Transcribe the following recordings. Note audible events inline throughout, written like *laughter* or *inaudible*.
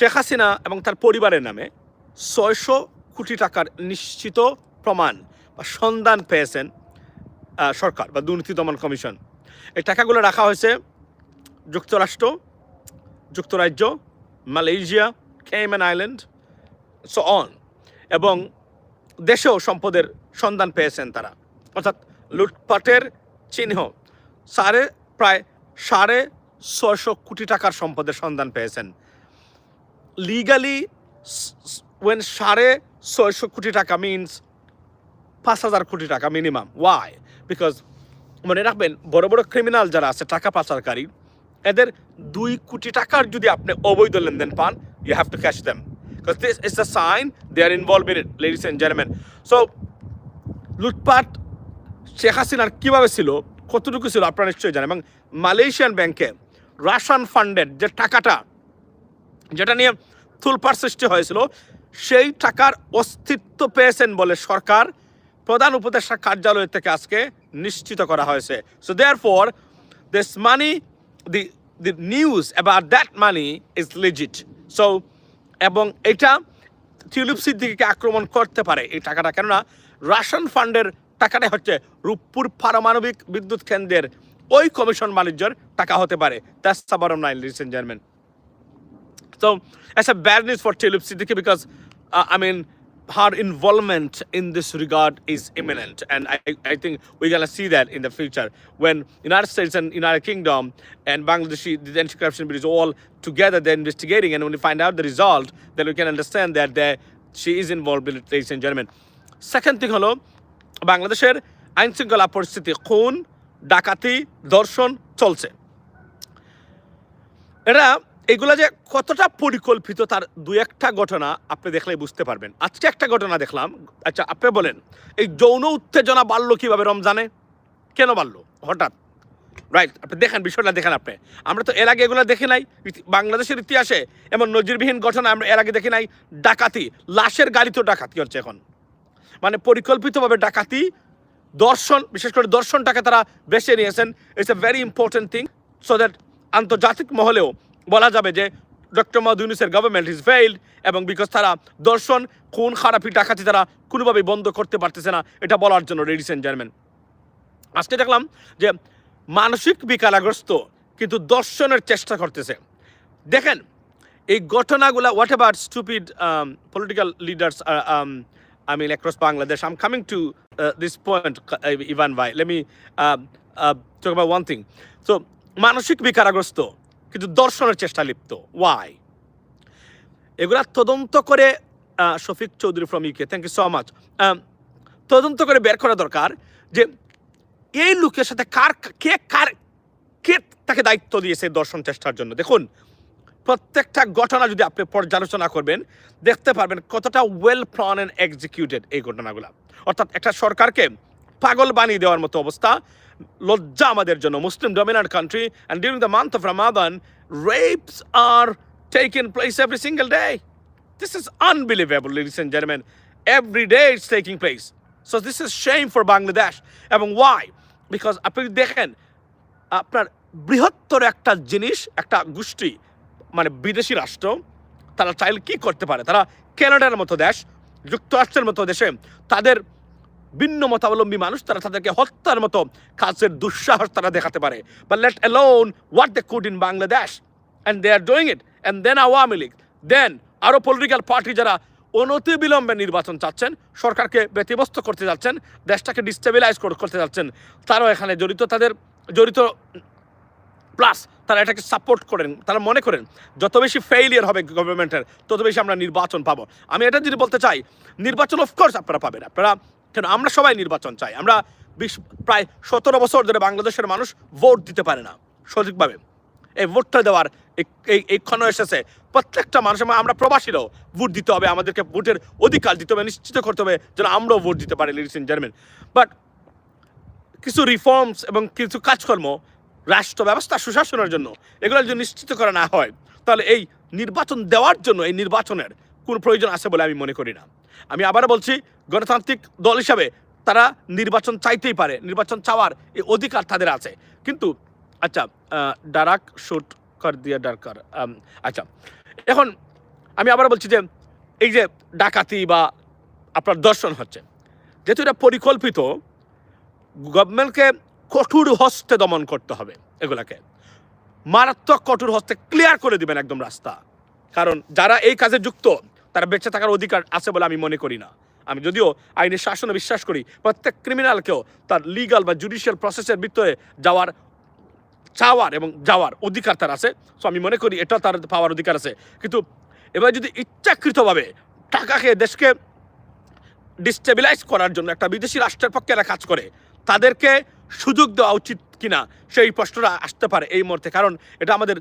শেখ হাসিনা এবং তার পরিবারের নামে ছয়শো কোটি টাকার নিশ্চিত প্রমাণ বা সন্ধান পেয়েছেন সরকার বা দুর্নীতি দমন কমিশন। এই টাকাগুলো রাখা হয়েছে যুক্তরাষ্ট্র, যুক্তরাজ্য, Malaysia Cayman Island so on এবং দেশেও সম্পদের সন্ধান পেয়েছেন তারা। অর্থাৎ লুটপাটের চিহ্ন সাড়ে, প্রায় সাড়ে ছয়শো কোটি টাকার সম্পদের সন্ধান পেয়েছেন লিগালি ওয়েন সাড়ে ছয়শো কোটি টাকা মিনস পাঁচ হাজার কোটি টাকা মিনিমাম ওয়াই বিকজ মনে রাখবেন, বড় বড় ক্রিমিনাল যারা আছে, টাকা পাচারকারী, এদের দুই কোটি টাকার যদি আপনি অবৈধ লেনদেন পান you have to catch them because this is the sign they are involve in it ladies and gentleman so লুটপাট শেখ হাসিনার কীভাবে ছিল, কতটুকু ছিল, আপনারা নিশ্চয়ই জানেন। এবং মালয়েশিয়ান ব্যাংকে রাশান ফান্ডের যে টাকাটা, যেটা নিয়ে তুলপার সৃষ্টি হয়েছিল, সেই টাকার অস্তিত্ব পেয়েছেন বলে সরকার, প্রধান উপদেষ্টা কার্যালয় থেকে আজকে নিশ্চিত করা হয়েছে। So therefore this money the the news about that money is legit so এবং এটা টিউলিপ সিদ্দিকিকে আক্রমণ করতে পারে এই টাকাটা। কেননা, রাশন ফান্ডের টাকাটা হচ্ছে রূপপুর পারমাণবিক বিদ্যুৎ কেন্দ্রের ওই কমিশন বাণিজ্যের টাকা হতে পারে। That's line ladies and gentleman So it's a bad news for Tulip Siddiqui because uh, I mean her involvement in this regard is imminent, and I, I think we're gonna see that in the future when United States and United Kingdom and Bangladesh, the anti-corruption bill is all together. They're investigating, and when we find out the result, then we can understand that they, she is involved ladies and gentlemen. Second thing হলো বাংলাদেশের আইন শৃঙ্খলা পরিস্থিতি খুন ডাকাতি ধর্ষণ চলছে এটা এগুলা যে কতটা পরিকল্পিত তার দু একটা ঘটনা আপনি দেখলেই বুঝতে পারবেন। আজকে একটা ঘটনা দেখলাম। আচ্ছা আপনি বলেন, এই যৌন উত্তেজনা বাড়লো কীভাবে রমজানে? কেন বাড়লো? হঠাৎ। রাইট আপনি দেখেন, বিষয়টা দেখেন আপনি। আমরা তো এর আগে এগুলো দেখি নাই। বাংলাদেশের ইতিহাসে এমন নজিরবিহীন ঘটনা আমরা এর আগে দেখি নাই। ডাকাতি, লাশের গাড়িতেও ডাকাতি হচ্ছে এখন। মানে পরিকল্পিতভাবে ডাকাতি, দর্শন, বিশেষ করে দর্শনটাকে তারা বেছে নিয়েছেন। It's a very important thing so that আন্তর্জাতিক মহলেও বলা যাবে যে ডক্টর মাহমুদ ইউনুসের গভর্নমেন্ট ইজ ফেইল্ড এবং বিকজ তারা দর্শন খুন খারাপি ডাকাতি তারা কোনোভাবেই বন্ধ করতে পারতেছে না এটা বলার জন্য এন্ড জার্মেন আজকে দেখলাম যে মানসিক বিকারাগ্রস্ত কিন্তু দর্শনের চেষ্টা করতেছে দেখেন এই ঘটনাগুলা whatever stupid political leaders uh, this point, uh, Ivan Vai. Let me uh, uh, talk about one thing. So, মানসিক বিকারাগ্রস্ত কিন্তু দর্শনের চেষ্টা লিপ্ত। ওয়াই এগুলা তদন্ত করে Shafiq Chowdhury from UK thank you so much তদন্ত করে বের করা দরকার যে এই লোকের সাথে কার, কে কার, কে তাকে দায়িত্ব দিয়েছে দর্শন চেষ্টার জন্য। দেখুন, প্রত্যেকটা ঘটনা যদি আপনি পর্যালোচনা করবেন, দেখতে পারবেন কতটা ওয়েল প্ল্যান অ্যান্ড এক্সিকিউটেড এই ঘটনাগুলো। অর্থাৎ একটা সরকারকে পাগল বানিয়ে দেওয়ার মতো অবস্থা লজ্জা আমাদের জন্য Muslim dominant country and during the month of Ramadan rapes are taken place every single day this is unbelievable ladies and gentlemen. Every day it's taking place. So this is shame for Bangladesh. এবং why because আপনি দেখেন, আপনার বৃহত্তর একটা জিনিস, একটা গোষ্ঠী মানে বিদেশি রাষ্ট্র, তারা চাইলে কি করতে পারে তারা কানাডার মতো দেশ, যুক্তরাষ্ট্রের মতো দেশে, তাদের ভিন্ন মতাবলম্বী মানুষ তারা তাদেরকে হত্যার মতো কাজের দুঃসাহস তারা দেখাতে পারে। বা let alone what they could in Bangladesh and they are doing it and then Awami League then আরও পলিটিক্যাল পার্টি যারা অনতি বিলম্বে নির্বাচন চাচ্ছেন, সরকারকে ব্যতিব্যস্ত করতে যাচ্ছেন, দেশটাকে ডিস্টেবিলাইজ করতে যাচ্ছেন, তারাও এখানে জড়িত, তাদের জড়িত প্লাস তারা এটাকে সাপোর্ট করেন, তারা মনে করেন, যত বেশি ফেইলিয়ার হবে গভর্নমেন্টের তত বেশি আমরা নির্বাচন পাবো। আমি এটা যদি বলতে চাই, নির্বাচন অফকোর্স আপনারা পাবেন। আপনারা কেন? আমরা সবাই নির্বাচন চাই। আমরা বিশ, প্রায় সতেরো বছর ধরে বাংলাদেশের মানুষ ভোট দিতে পারে না, সঠিকভাবে। এই ভোটটা দেওয়ার এই- এই ক্ষণ এসেছে। প্রত্যেকটা মানুষের আমরা প্রবাসীরাও ভোট দিতে হবে, আমাদেরকে ভোটের অধিকার দিতে হবে, নিশ্চিত করতে হবে যেন আমরাও ভোট দিতে পারি লিডিস ইন জার্মেন বাট কিছু রিফর্মস এবং কিছু কাজকর্ম রাষ্ট্র ব্যবস্থা সুশাসনের জন্য এগুলো যদি নিশ্চিত করা না হয়, তাহলে এই নির্বাচন দেওয়ার জন্য, এই নির্বাচনের কোনো প্রয়োজন আছে বলে আমি মনে করি না। আমি আবার বলছি, গণতান্ত্রিক দল হিসাবে তারা নির্বাচন চাইতেই পারে, নির্বাচন চাওয়ার এই অধিকার তাদের আছে। কিন্তু আচ্ছা ডারাক শুট কর দিয়া ডারকার আচ্ছা এখন আমি আবার বলছি যে, এই যে ডাকাতি বা আপনার দর্শন হচ্ছে, যেহেতু এটা পরিকল্পিত, গভর্নমেন্টকে কঠোর হস্তে দমন করতে হবে এগুলাকে। মারাত্মক কঠোর হস্তে ক্লিয়ার করে দিবেন একদম রাস্তা। কারণ যারা এই কাজে যুক্ত তারা বেঁচে থাকার অধিকার আছে বলে আমি মনে করি না। আমি যদিও আইনের শাসনে বিশ্বাস করি, প্রত্যেক ক্রিমিনালকেও তার লিগাল বা জুডিশিয়াল প্রসেসের ভিতরে যাওয়ার, চাওয়ার এবং যাওয়ার অধিকার তার আছে। সো আমি মনে করি এটা তার পাওয়ার অধিকার আছে। কিন্তু এবার যদি ইচ্ছাকৃতভাবে টাকা খেয়ে দেশকে ডিস্টেবিলাইজ করার জন্য একটা বিদেশি রাষ্ট্রের পক্ষে এরা কাজ করে, তাদেরকে সুযোগ দেওয়া উচিত কিনা সেই প্রশ্নটা আসতে পারে এই মুহূর্তে। কারণ এটা আমাদের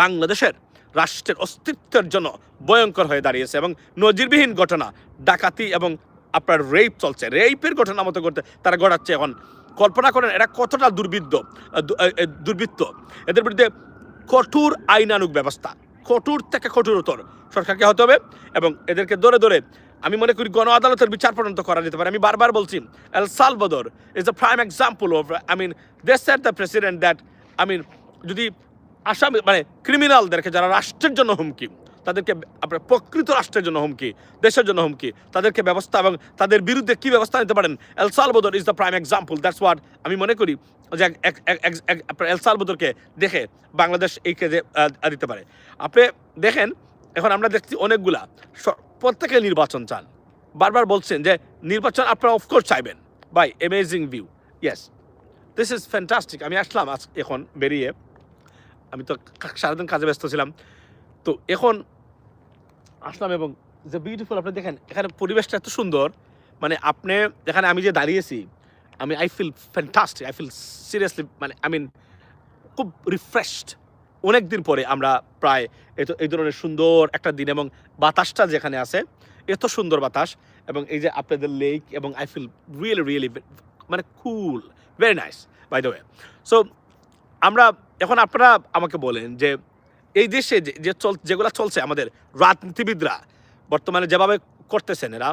বাংলাদেশের রাষ্ট্রের অস্তিত্বের জন্য ভয়ঙ্কর হয়ে দাঁড়িয়েছে এবং নজিরবিহীন ঘটনা, ডাকাতি এবং আপনার রেপ চলছে। রেপের ঘটনা মতো করতে তারা গড়াচ্ছে এখন। কল্পনা করেন এরা কতটা দুর্বৃত্ত দুর্বৃত্ত। এদের বিরুদ্ধে কঠোর আইনানুগ ব্যবস্থা, কঠোর থেকে কঠোরতর সরকারকে হতে হবে এবং এদেরকে ধরে ধরে আমি মনে করি গণ আদালতের বিচার পর্যন্ত করা যেতে পারে। আমি বারবার বলছি El Salvador is the prime example of I mean they the president that I mean যদি আসামি মানে ক্রিমিনালদেরকে যারা রাষ্ট্রের জন্য হুমকি, তাদেরকে আপনার প্রকৃত রাষ্ট্রের জন্য হুমকি, দেশের জন্য হুমকি, তাদেরকে ব্যবস্থা এবং তাদের বিরুদ্ধে কি ব্যবস্থা নিতে পারেন? El Salvador is the prime example that's what আমি মনে করি যে আপনার এল সালভাদরকে দেখে বাংলাদেশ এই কেজে দিতে পারে। আপনি দেখেন, এখন আমরা দেখছি অনেকগুলা প্রত্যেকে নির্বাচন চান। বারবার বলছেন যে নির্বাচন আপনারা অফকোর্স চাইবেন। By amazing view yes this is fantastic আমি আসলাম আজ এখন বেরিয়ে। আমি তো সারাদিন কাজে ব্যস্ত ছিলাম। তো এখন আসলাম এবং যে বিউটিফুল আপনি দেখেন, এখানে পরিবেশটা এত সুন্দর। মানে আপনি, এখানে আমি যে দাঁড়িয়েছি, আমি I feel fantastic I feel seriously মানে আই মিন খুব রিফ্রেশড অনেক দিন পরে আমরা প্রায় এত এই ধরনের সুন্দর একটা দিন এবং বাতাসটা যেখানে আছে, এত সুন্দর বাতাস এবং এই যে আপনাদের লেক এবং আই ফিল রিয়েলি রিয়েলি মানে cool very nice by the way so আমরা, এখন আপনারা আমাকে বলেন যে, এই দেশে যে চল, যেগুলো চলছে আমাদের রাজনীতিবিদরা, বর্তমানে যেভাবে করতেছেন এরা,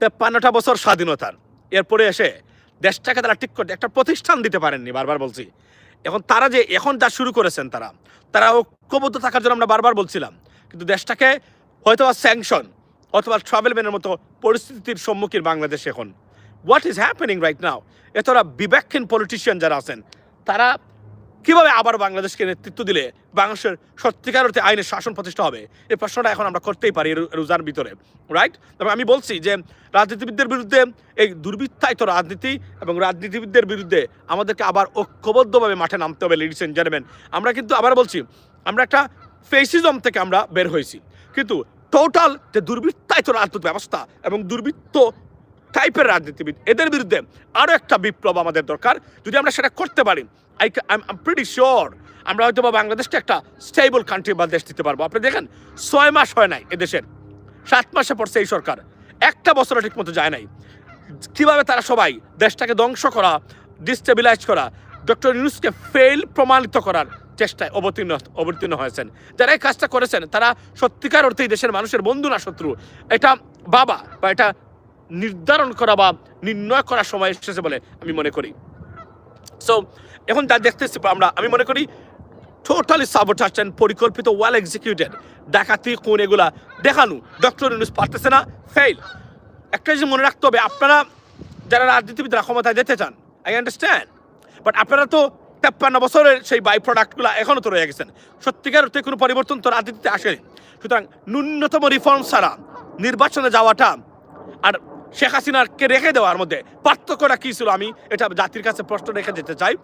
তেপ্পান্নটা বছর স্বাধীনতার এরপরে এসে দেশটাকে তারা ঠিক করতে, একটা প্রতিষ্ঠান দিতে পারেননি, বারবার বলছি। এখন তারা যে, এখন যা শুরু করেছেন তারা তারা ঐক্যবদ্ধ থাকার জন্য আমরা বারবার বলছিলাম। কিন্তু দেশটাকে হয়তো স্যাংশন অথবা ট্রাভেল মতো পরিস্থিতির সম্মুখীন বাংলাদেশ এখন। What is happening right now এতরা বিবেকহীন পলিটিশিয়ান যারা আছেন, তারা কীভাবে আবার বাংলাদেশকে নেতৃত্ব দিলে বাংলাদেশের সত্যিকার অর্থে আইনের শাসন প্রতিষ্ঠা হবে? এই প্রশ্নটা এখন আমরা করতেই পারি রোজার ভিতরে রাইট তবে আমি বলছি যে রাজনীতিবিদদের বিরুদ্ধে এই দুর্বৃত্তায়িত রাজনীতি এবং রাজনীতিবিদদের বিরুদ্ধে আমাদেরকে আবার ঐক্যবদ্ধভাবে মাঠে নামতে হবে লেডিস এন্ড জেন্টলম্যান আমরা কিন্তু আবার বলছি, আমরা একটা ফেসিজম থেকে আমরা বের হয়েছি। কিন্তু টোটাল যে দুর্বৃত্তায়িত রাজনৈতিক ব্যবস্থা এবং দুর্বৃত্ত টাইপের রাজনীতিবিদ, এদের বিরুদ্ধে আরও একটা বিপ্লব আমাদের দরকার। যদি আমরা সেটা করতে পারি আই আম প্রিটি শিওর আমরা হয়তো বা বাংলাদেশকে একটা স্টেবল কান্ট্রি বা দেশ দিতে পারব। আপনি দেখেন, ছয় মাস হয় নাই এদেশের সাত মাসে পড়ছে এই সরকার। একটা বছরও ঠিক মতো যায় নাই। কীভাবে তারা সবাই দেশটাকে ধ্বংস করা ডিস্টেবিলাইজ করা, ডক্টর ইউনুসকে ফেল প্রমাণিত করার চেষ্টায় অবতীর্ণ অবতীর্ণ হয়েছেন। যারা এই কাজটা করেছেন, তারা সত্যিকার অর্থেই দেশের মানুষের বন্ধু না শত্রু। এটা বাবা বা এটা নির্ধারণ করা বা নির্ণয় করার সময় এসেছে বলে আমি মনে করি। সো এখন যা দেখতেছি আমরা, আমি মনে করি টোটালি সাবোটাস অ্যান্ড পরিকল্পিত ওয়েল এক্সিকিউটেড ডাকাতি কোন এগুলা। দেখানো ডক্টর ইউনুস পারতেছে না ফেল একটা জিনিস মনে রাখতে হবে, আপনারা যারা রাজনীতিবিদরা ক্ষমতায় যেতে চান আই আন্ডারস্ট্যান্ড বাট আপনারা তো তেপ্পান্ন বছরের সেই বাই প্রোডাক্টগুলো এখনও তো রয়ে গেছেন। সত্যিকার অর্থে কোনো পরিবর্তন তো রাজনীতিতে আসেনি। সুতরাং ন্যূনতম রিফর্ম ছাড়া নির্বাচনে যাওয়াটা আর শেখ হাসিনাকে রেখে দেওয়ার মধ্যে পার্থক্যটা কী ছিল? আমি এটা জাতির কাছে প্রশ্ন রেখে যেতে চাই।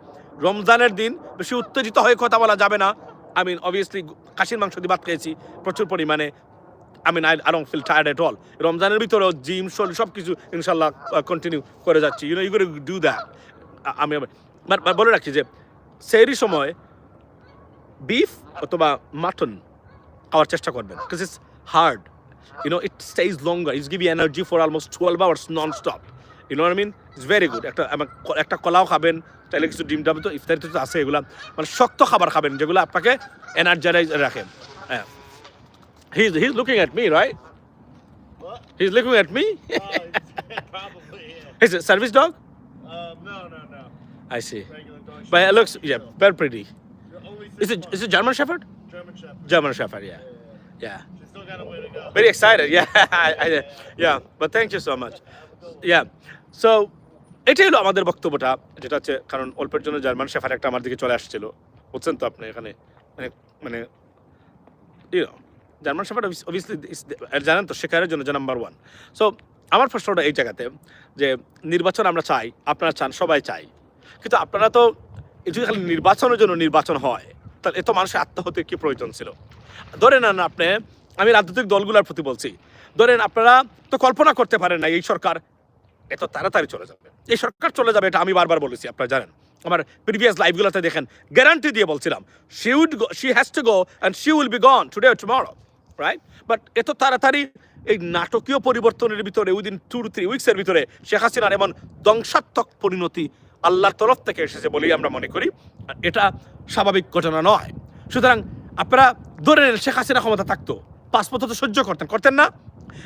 রমজানের দিন বেশি উত্তেজিত হয়ে কথা বলা যাবে না। আমি অবভিয়াসলি কাশির মাংস দিয়ে ভাত খেয়েছি, প্রচুর পরিমাণে আমি I don't feel tired at all রমজানের ভিতরেও জিম, শরীর সব কিছু ইনশাল্লাহ কন্টিনিউ করে যাচ্ছি। ইউনো ইউ ডু দ্যাট আমি বলে রাখি যে, সেই সময় বিফ অথবা মাটন খাওয়ার চেষ্টা করবেন because hard you know, it stays longer. It's give you energy for almost 12 hours non-stop. You know what I mean? It's very good. একটা একটা কলাও খাবেন তাহলে কিছু ডিম ডাবে তো ইফতারিতে তো আছে এগুলা মানে শক্ত খাবার খাবেন যেগুলো আপনাকে এনার্জাইজ রাখে হ্যাঁ He's, he's looking at me, right? What? He's looking at me. Oh, a service dog? Um, no, no, no. I see. But it looks, yeah, very pretty. Is it, is it German Shepherd? German Shepherd. German Shepherd, yeah. Yeah, yeah. Got a way to go. Very excited. Yeah, *laughs* I, I, yeah. But thank you so much. Yeah. So এটাই হলো আমাদের বক্তব্যটা যেটা হচ্ছে কারণ অল্পের জন্য German shepherd একটা আমার দিকে চলে আসছিল বুঝছেন তো আপনি এখানে মানে মানে জার্মান শেফার অবভিয়াসলি জানেন তো শেখারের জন্য নাম্বার ওয়ান সো আমার প্রশ্নটা এই জায়গাতে যে নির্বাচন আমরা চাই আপনারা চান সবাই চাই কিন্তু আপনারা তো যদি খালি নির্বাচনের জন্য নির্বাচন হয় তাহলে এত মানুষের আত্মহত্যা কি প্রয়োজন ছিল ধরে নেন আপনি আমি রাজনৈতিক দলগুলোর প্রতি বলছি। ধরেন আপনারা তো কল্পনা করতে পারেন না, এই সরকার এত তাড়াতাড়ি চলে যাবে। এই সরকার চলে যাবে এটা আমি বারবার বলেছি, আপনারা জানেন। আমার প্রিভিয়াস লাইভগুলোতে দেখেন গ্যারান্টি দিয়ে বলছিলাম she would go she has to go and she will be gone today tomorrow right but এত তাড়াতাড়ি এই নাটকীয় পরিবর্তনের ভিতরে উইদিন টু থ্রি উইক্সের ভিতরে শেখ হাসিনার এমন ধ্বংসাত্মক পরিণতি আল্লাহর তরফ থেকে এসেছে বলেই আমরা মনে করি। এটা স্বাভাবিক ঘটনা নয়। সুতরাং আপনারা ধরে নেন শেখ হাসিনা ক্ষমতা থাকতো। পাসপোর্ট তো সহ্য করতেন করতেন না।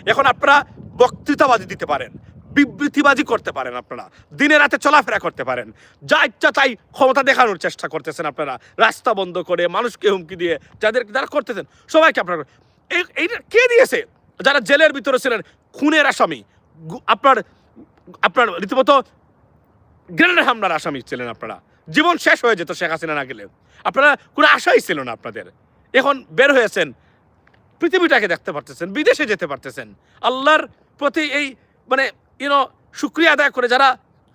এখন আপনারা বক্তৃতাবাজি দিতে পারেন, বিবৃতিবাজি করতে পারেন আপনারা, দিনে রাতে চলাফেরা করতে পারেন। যা ইচ্ছা তাই ক্ষমতা দেখানোর চেষ্টা করতেছেন আপনারা, রাস্তা বন্ধ করে মানুষকে হুমকি দিয়ে যাদের যারা করতেছেন, সবাইকে আপনারা এই- এইটা কে দিয়েছে? যারা জেলের ভিতরে ছিলেন, খুনের আসামি আপনার আপনার রীতিমতো গ্রেনেড হামলার আসামি ছিলেন আপনারা। জীবন শেষ হয়ে যেত শেখ হাসিনা না গেলে। আপনারা কোনো আশাই ছিল না আপনাদের। এখন বের হয়েছেন পৃথিবীটাকে দেখতে পারতেছেন, বিদেশে যেতে পারতেছেন। আল্লাহর প্রতি এই মানে ইউনো শুক্রিয়া আদায় করে যারা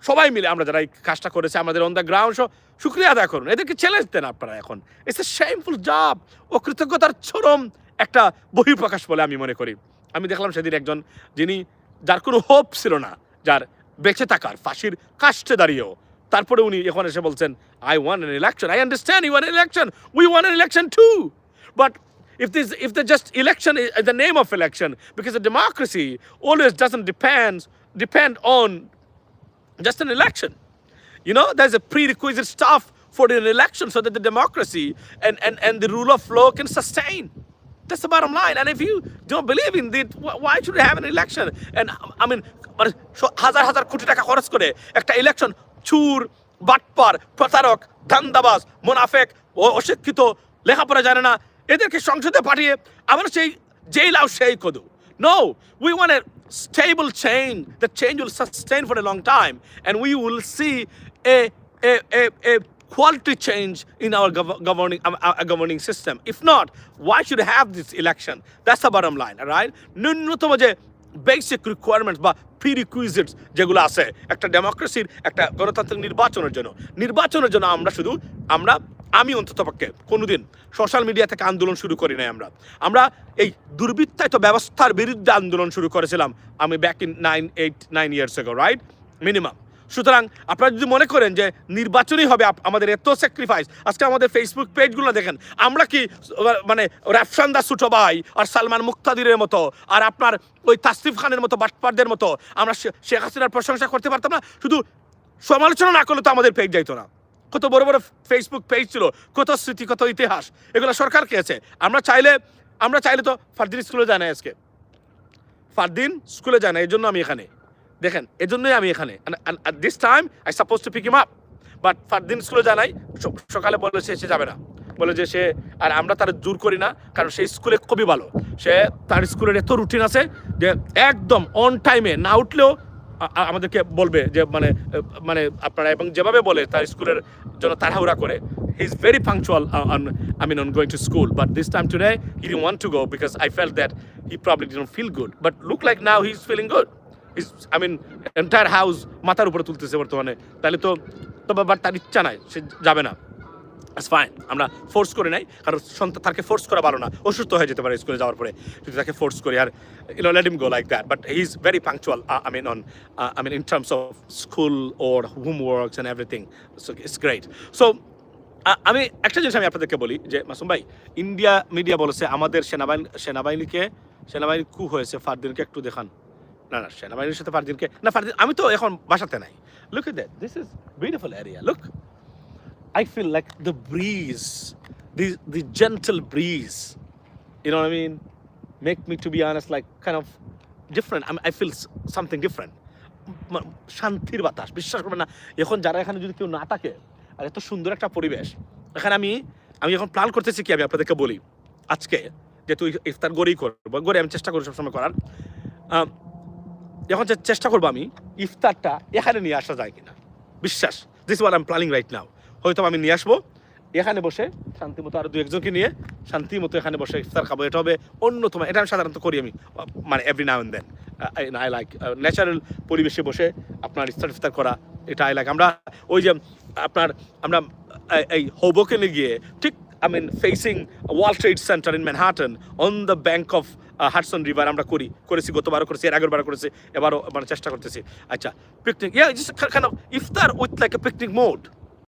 সবাই মিলে, আমরা যারা এই কাজটা করেছে, আমাদের অন দ্য গ্রাউন্ড শুক্রিয়া আদায় করুন। এদেরকে চ্যালেঞ্জ দেন আপনারা এখন। ইটস এ শেমফুল জব ও কৃতজ্ঞতার চরম একটা বহিঃপ্রকাশ বলে আমি মনে করি। আমি দেখলাম সেদিন একজন, যিনি, যার কোনো হোপ ছিল না, যার বেঁচে থাকার ফাঁসির কাষ্টে দাঁড়িয়েও। তারপরে উনি এখন এসে বলছেন I want an election I understand you want election we want an election too but if this if the just election is the name of election because a democracy always doesn't depend depend on just an election you know there's a prerequisite stuff for an election so that the democracy and, and, and the rule of law can sustain that's the bottom line and if you don't believe in it wh- why should we have an election and i mean মানে স- হাজার হাজার কোটি টাকা খরচ করে একটা election চুর বাটপার প্রতারক ধান্দাবাজ মোনাফেক ও- অশিক্ষিত লেখাপড়া জানে না এদেরকে সংসদে পাঠিয়ে আবার সেই জেল আও সেই কদু। No we want a stable change the change will sustain for a long time and we will see a a quality change in our governing governing system if not why should have this election that's a bottom line right ন্যূনতম যে basic requirements বা প্রিরিকুইজিটস যেগুলো আছে, একটা ডেমোক্রেসির একটা গণতান্ত্রিক নির্বাচনের জন্য। নির্বাচনের জন্য আমরা শুধু, আমরা আমি অন্ততপক্ষে কোনোদিন সোশ্যাল মিডিয়া থেকে আন্দোলন শুরু করি নাই আমরা। আমরা এই দুর্বৃত্তায়িত ব্যবস্থার বিরুদ্ধে আন্দোলন শুরু করেছিলাম আমি back in nine eight nine years ago right minimum সুতরাং আপনারা যদি মনে করেন যে নির্বাচনই হবে আমাদের এত স্যাক্রিফাইস আজকে আমাদের ফেসবুক পেজগুলো দেখেন, আমরা কি মানে রাফসান দাস ছোট ভাই আর সালমান মুক্তাদিরের মতো আর আপনার ওই তাসরিফ খানের মতো বাটপারদের মতো আমরা শেখ হাসিনার প্রশংসা করতে পারতাম না। শুধু সমালোচনা না করলে তো আমাদের পেজ যাইতো না। কত বড় বড় ফেসবুক পেজ ছিল, কত স্মৃতি, কত ইতিহাস, এগুলো সরকার খেয়েছে। আমরা চাইলে আমরা চাইলে তো ফারদিন স্কুলে যায় না আজকে। ফারদিন স্কুলে যায় না এই জন্য আমি এখানে। দেখেন, এজন্যই আমি এখানে। This time I suppose to pick em up but Fardin স্কুলে যায় নাই সকালে বলে সে যাবে না। বলে যে সে, আর আমরা তার জোর করি না, কারণ সেই স্কুলে খুবই ভালো। সে তার স্কুলের এত রুটিন আছে যে একদম অন টাইমে না উঠলেও আমাদেরকে বলবে যে মানে মানে আপনারা এবং যেভাবে বলে তার স্কুলের জন্য তাড়াহুড়া করে। He is very punctual I mean on going to school but this time today he you want to go because I felt that he probably did feel good but look like now he is feeling good is I mean entire house মাথার উপরে তুলতেছে বর্তমানে। তাহলে তো তো but তার ইচ্ছা নাই, সে যাবে না। That's fine. আমরা ফোর্স করে নাই, কারণ সন্তান তাকে ফোর্স করা ভালো না। অসুস্থ হয়ে যেতে পারে স্কুলে যাওয়ার পরে। যদি তাকে ফোর্স করি, আর you let him go like that but he is very punctual I mean on I mean in terms of school or homeworks and everything it's great so আমি একটা জিনিস আমি আপনাদেরকে বলি যে, মাসুম ভাই ইন্ডিয়া মিডিয়া বলেছে, আমাদের সেনাবাহিনী, সেনাবাহিনীকে, সেনাবাহিনী কু হয়েছে, ফারদিনকে একটু দেখান। না না, সেনাবাহিনীর সাথে ফারদিনকে, না, ফারদিন, আমি তো এখন বাসাতে নাই। Look that this is beautiful area look I feel like the breeze, the the gentle breeze, you know what I mean, make me to be honest like kind of different. I, mean, I feel something different. শান্তির বাতাস বিশ্বাস করবেন না। এখন যারা এখানে যদি কেউ না থাকে আর এত সুন্দর একটা পরিবেশ এখানে আমি আমি এখন প্ল্যান করতেছি কি আমি আপনাদেরকে বলি। আজকে যেহেতু ইফতার গড়েই করব গড়ে আমি চেষ্টা করি সবসময় করার। এখন চেষ্টা করব আমি ইফতারটা এখানে নিয়ে আসা যায় কিনা। বিশ্বাস this war am planning right now হয়তো আমি নিয়ে আসব। এখানে বসে শান্তি মতো আরও দু একজনকে নিয়ে শান্তি মতো এখানে বসে ইফতার খাব। এটা হবে অন্যতম, এটা আমি সাধারণত করি আমি মানে every now then I like natural পরিবেশে বসে আপনার ইফতার ইফতার করা, এটা আই লাইক আমরা ওই যে আপনার, আমরা, এই- হোবোকেনে গিয়ে ঠিক I mean facing World Trade Center in Manhattan on the bank of Hudson river আমরা করি, করেছি, গতবারও করেছি, এর আগের বার করেছি, এবারও মানে চেষ্টা করতেছি। আচ্ছা picnic yeah iftar with like a picnic mode